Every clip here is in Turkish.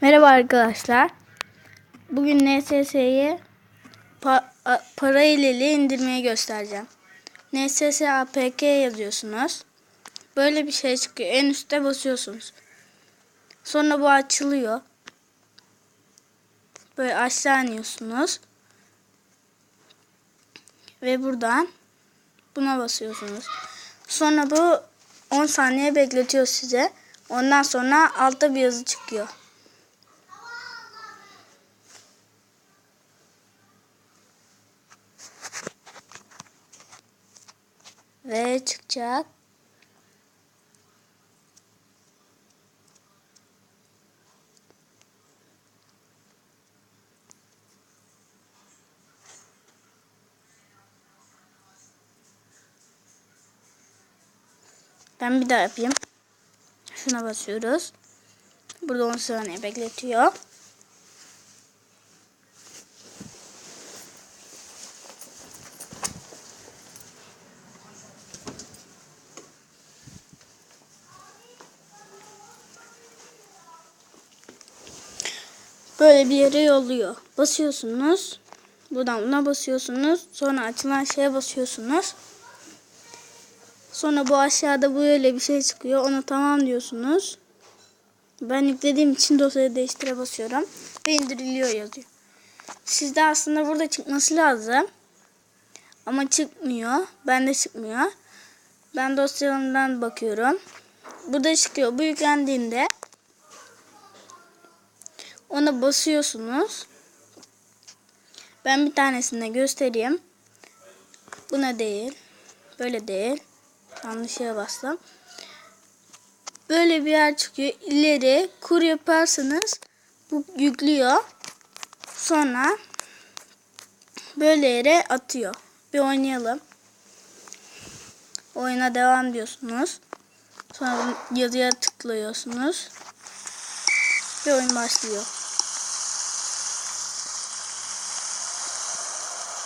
Merhaba arkadaşlar. Bugün NSS'yi pa para ile indirmeyi göstereceğim. NSS APK yazıyorsunuz. Böyle bir şey çıkıyor. En üstte basıyorsunuz. Sonra bu açılıyor. Böyle aşağı iniyorsunuz. Ve buradan buna basıyorsunuz. Sonra bu 10 saniye bekletiyor size. Ondan sonra altta bir yazı çıkıyor. Ve çıkacak. Ben bir daha yapayım. Şuna basıyoruz. Burada 10 saniye bekletiyor. Böyle bir yere yolluyor. Basıyorsunuz. Buradan buna basıyorsunuz. Sonra açılan şeye basıyorsunuz. Sonra bu aşağıda böyle bir şey çıkıyor. Ona tamam diyorsunuz. Ben yüklediğim için dosyayı değiştire basıyorum. Ve indiriliyor yazıyor. Sizde aslında burada çıkması lazım. Ama çıkmıyor. Bende çıkmıyor. Ben dosyalarımdan bakıyorum. Burada çıkıyor. Bu yüklendiğinde ona basıyorsunuz. Ben bir tanesini göstereyim. Buna değil. Böyle değil. Yanlış yere bastım. Böyle bir yer çıkıyor. İleri kur yaparsanız bu yüklüyor. Sonra böyle yere atıyor. Bir oynayalım. Oyuna devam diyorsunuz. Sonra yazıya tıklıyorsunuz. Ve oyun başlıyor.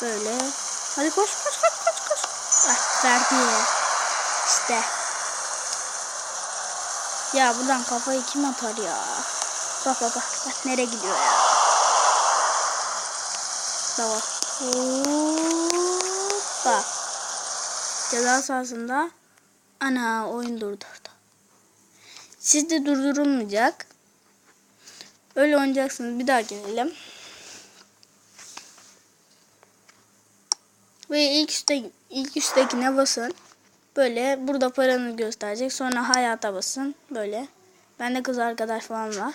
Böyle. Hadi koş koş koş koş koş. Ah verdi. İşte. Ya buradan kafayı kim atar ya? Bak bak bak. Bak nereye gidiyor ya? Bak. Hoppa. Ceza sahasında ana oyun durdurdu. Sizde durdurulmayacak. Öyle oynayacaksınız. Bir daha gelelim. Ve ilk üstte ilk üsttekine basın. Böyle burada paranı gösterecek. Sonra hayata basın. Böyle. Bende kız arkadaş falan var.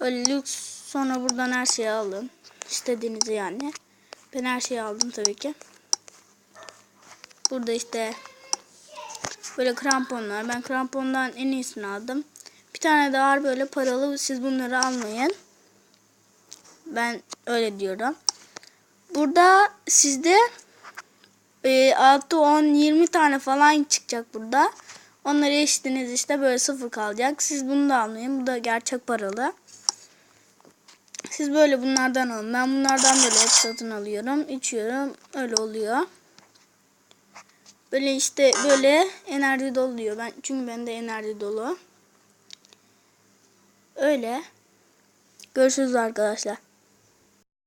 Öyle lüks. Sonra buradan her şeyi alın. İstediğinizi yani. Ben her şeyi aldım tabii ki. Burada işte böyle kramponlar. Ben krampondan en iyisini aldım. Bir tane daha böyle paralı. Siz bunları almayın. Ben öyle diyorum. Burada sizde e, 6, 10, 20 tane falan çıkacak burada. Onları eşitiniz işte böyle sıfır kalacak. Siz bunu da almayın. Bu da gerçek paralı. Siz böyle bunlardan alın. Ben bunlardan böyle hep satın alıyorum. içiyorum. Öyle oluyor. Böyle işte böyle enerji doluyor. Ben çünkü bende enerji dolu. Öyle. Görüşürüz arkadaşlar.